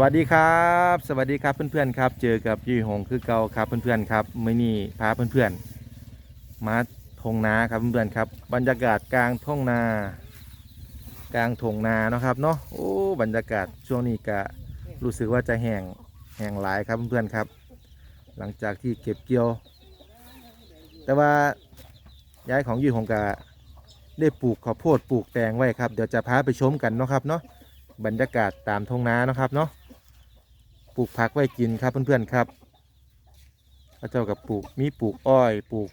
วัสดีครับ สวัสดีครับเพื่อนๆครับ เจอกับยี่หงคือเก่าครับเพื่อนๆครับมื่อนี้พาเพื่อนๆมาทงนาครับเพื่อนๆครับ บรรยากาศกลางทงนา กลางทงนาเนาะครับเนาะโอ้บรรยากาศช่วงนี้ก็รู้สึกว่าจะแห้งแห้งหลายครับเพื่อนๆครับ หลังจากที่เก็บเกี่ยว แต่ว่าย้ายของยี่หงก็ได้ปลูกข้าวโพดปลูกแตงไว้ครับเดี๋ยวจะพาไปชมกันเนาะครับเนาะบรรยากาศตามทงนาเนาะครับเนาะ ปลูกผักไว้กินครับเพื่อนๆครับพระเจ้ากับปลูกมีปลูกอ้อยปลูก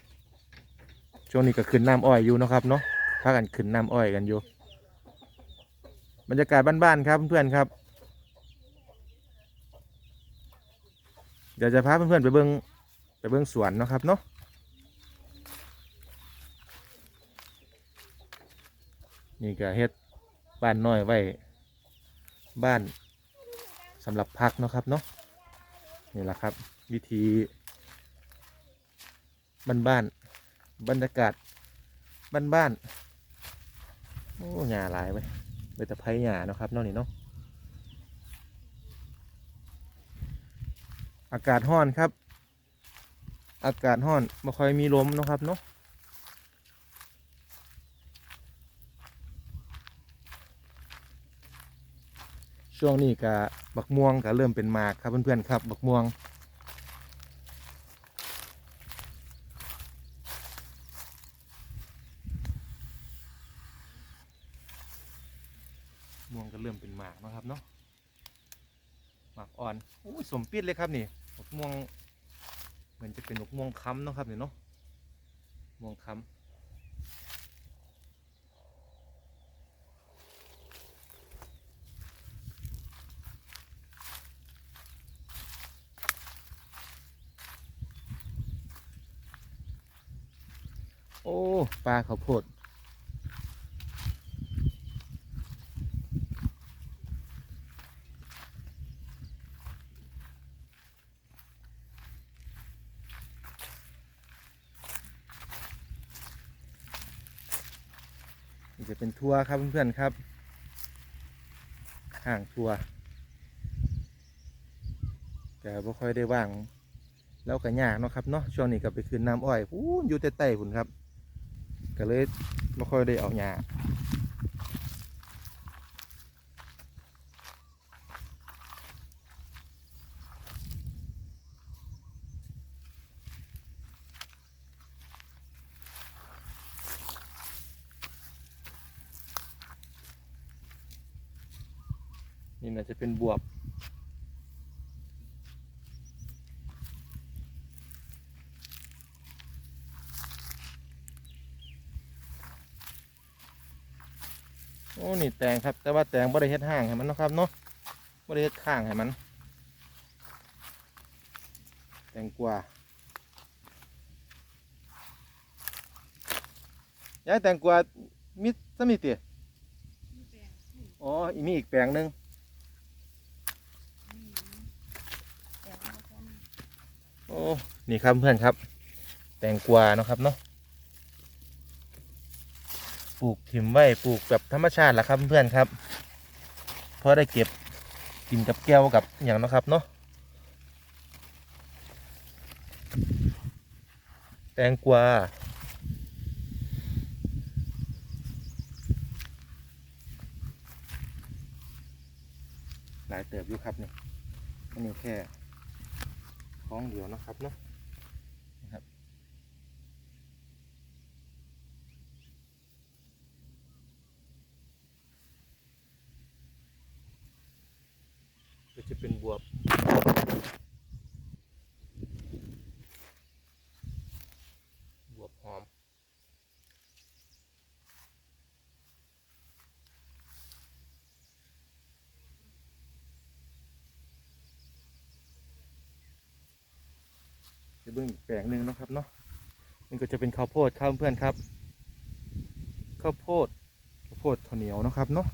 ช่วงนี้ก็ขึ้นน้ำอ้อยอยู่นะครับเนาะพากันขึ้นน้ำอ้อยกันอยู่ บรรยากาศบ้านๆครับเพื่อนๆครับ เดี๋ยวจะพาเพื่อนๆไปเบิ้งไปเบิ้งสวนนะครับเนาะนี่ก็เฮ็ดบ้านน้อยไว้บ้าน สำหรับพักเนาะครับเนาะนี่แหละครับ วิธีบ้านบ้านๆบรรยากาศบ้านบ้านๆโอ้หญ้าหลายไปไปแต่ไผ่หญ้าเนาะครับเนาะนี่เนาะอากาศห้อนครับ อากาศห้อนไม่ค่อยมีลมเนาะครับเนาะ ช่วงนี้ก็บักม่วงก็เริ่มเป็นหมากครับเพื่อนๆครับ บักม่วง ม่วงก็เริ่มเป็นหมากนะครับเนาะหมากอ่อนโอ้ยสมปิดเลยครับนี่บักม่วง เหมือนจะเป็นบักม่วงค้ำเนาะครับเนี่เนาะม่วงค้ำ โอ้ปลาข้าวโพดนี่จะเป็นทัวร์ครับเพื่อนๆครับ ห่างทัวร์แต่บ่ค่อยได้ว่าง แล้วก็ยากเนาะครับเนาะช่วงนี้ก็ไปคืนน้ำอ้อยพูนอยู่ใต้ๆพุ่นครับ ก็เลยไม่ค่อยได้เอาหญ้านี่น่าจะเป็นบวบ โอ้นี่แตงครับ แต่ว่าแตงบ่ได้เฮ็ดห่างให้มันนะครับเนาะบ่ได้เฮ็ดข้างให้มัน แตงกวายายแตงกวามีสมิติอ๋ออีมีอีกแปลงหนึ่งโอ้นี่ครับเพื่อนครับ แตงกวาเนาะครับเนาะ ลูกถิ่มไว้ปลูกแบบธรรมชาติแหละครับเพื่อนๆครับเพราะได้เก็บกินกับแก้วกับอย่างนะครับเนาะแตงกวาหลายเติบอยู่ครับนี่อันนี้แค่ท้องเดียวนะครับเนาะ ก็จะเป็น บวบบวบหอม จะเบื้องอีกแปลงหนึ่งเนาะครับเนาะนี่ก็จะเป็นข้าวโพดครับเพื่อนครับ ข้าวโพดข้าวโพดข้าวเหนียวเนาะครับเนาะ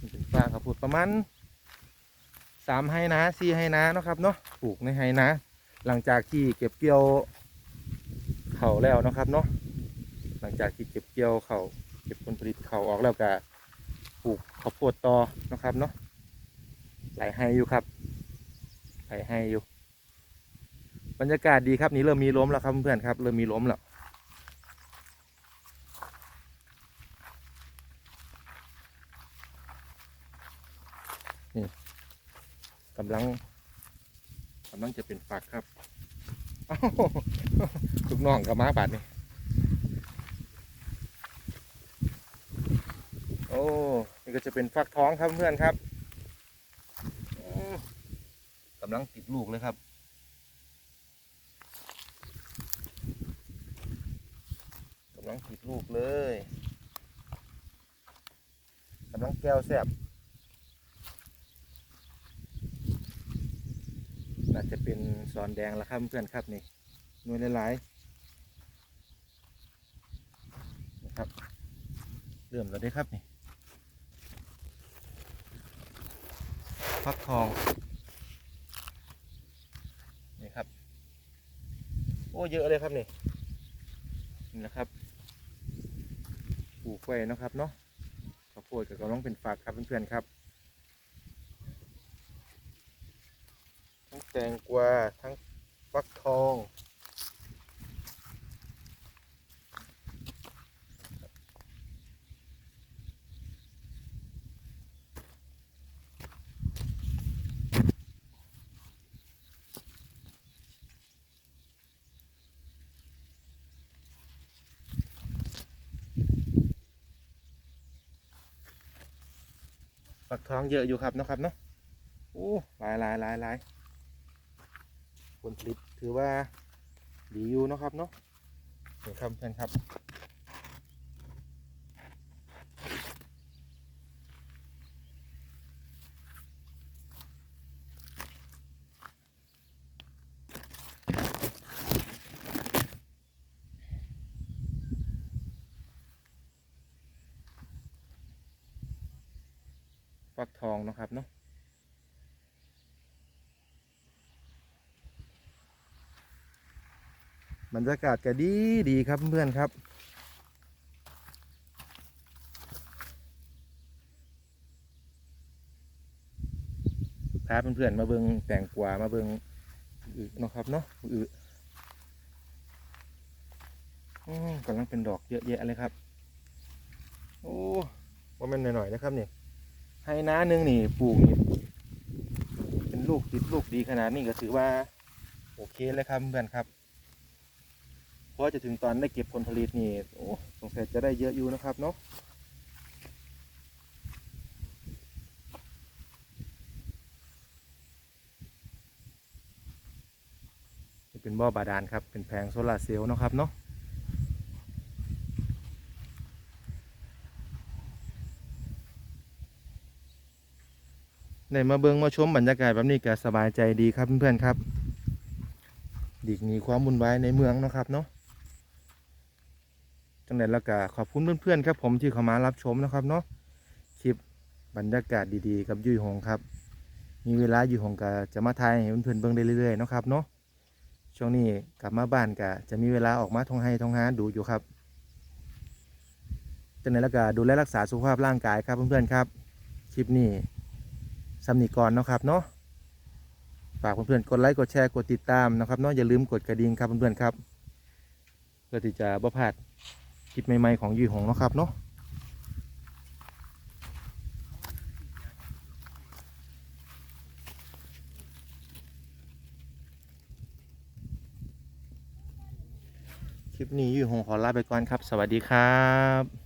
นี่เป็นป่าข้าวโพดประ มาณสามไฮนาสี่ไฮนาเนาะครับเนาะปลูกในไฮนาหลังจากที่เก็บเกี่ยวเข่าแล้วนะครับเนาะหลังจากที่เก็บเกี่ยวเข่าเก็บผลผลิตเข่าออกแล้วก็ปลูกข้าวโพดต่อนะครับเนาะหลให้อยู่ครับหลให้อยู่ บรรยากาศดีครับนี่เริ่มมีล้มแล้วครับเพื่อนๆครับเริ่มมีล้มแล้ว นี่กำลังกำลังจะเป็นฝักครับลูกน้องกับมาบาดนี่โอ้นี่ก็จะเป็นฟักท้องครับเพื่อนครับกำลังติดลูกเลยครับกำลังติดลูกเลยกำลังแก้วแซบ น่าจะเป็นซอนแดงแล้วครับเพื่อนครับนี่หน่วยหลายๆนะครับเริ่มแล้วได้ครับนี่ฟักทองนี่ครับ โอ้เยอะเลยครับนี่นี่นะครับปลูกไว้นะครับเนาะข้าวโพดกับกำลังเป็นฝักครับเพื่อนๆครับ ทั้งแตงกวาทั้งฟักทอง ฟักทองเยอะอยู่ครับนะครับเนาะโอ้หลายหลายหลายหลาย ลผลิตถือว่าดีอยู่นะครับเนาะนี่ครับเพื่อนครับฟักทองนะครับเนาะ บรรยากาศก็ดีดีครับเพื่อนครับ พาเพื่อนๆมาเบิงแตงกวามาเบิงอึเนาะครับเนาะอึอืมกำลังเป็นดอกเยอะแยะเลยครับ โอ้ว่ามันหน่อยๆนะครับนี่ให้น้านึงนี่ปลูกนี่เป็นลูกติดลูกดีขนาดนี้ก็ถือว่า โอเคเลยครับเพื่อนครับ เพราะจะถึงตอนได้เก็บผลผลิตนี่โอ้สงสัยจะได้เยอะอยู่นะครับเนาะนี่เป็นบ่อบาดาลครับ เป็นแผงโซลาร์เซลล์นะครับเนาะได้มาเบิงมาชมบรรยากาศแบบนี้ก็สบายใจดีครับเพื่อนๆครับดีกหนีความวุ่นวายในเมืองนะครับเนาะ จังไดแล้วก็ขอบคุณเพื่อนๆครับผมที่เข้ามารับชมนะครับเนาะคลิปบรรยากาศดีๆ กับยุยหงครับ มีเวลาอยู่หงก็จะมาถ่ายให้เพื่อนๆเบิ่งได้เรื่อยๆนะครับเนาะช่วงนี้กลับมาบ้านก็จะมีเวลาออกมาท่องให้ท่องหาดูอยู่ครับจังไดแล้วก็ดูแลรักษาสุขภาพร่างกายครับเพื่อนๆครับ คลิปนี้สำนีก่อนะครับเนาะฝากเพื่อนๆกดไลค์กดแชร์กดติดตามนะครับเนาะอย่าลืมกดกระดิ่งครับเพื่อนๆครับเพื่อที่จะบ่พลาด ลิปใหม่ๆของยี่หงเนาะครับเนาะคลิปนี้ยี่หงขอลาไปก่อนครับ สวัสดีครับ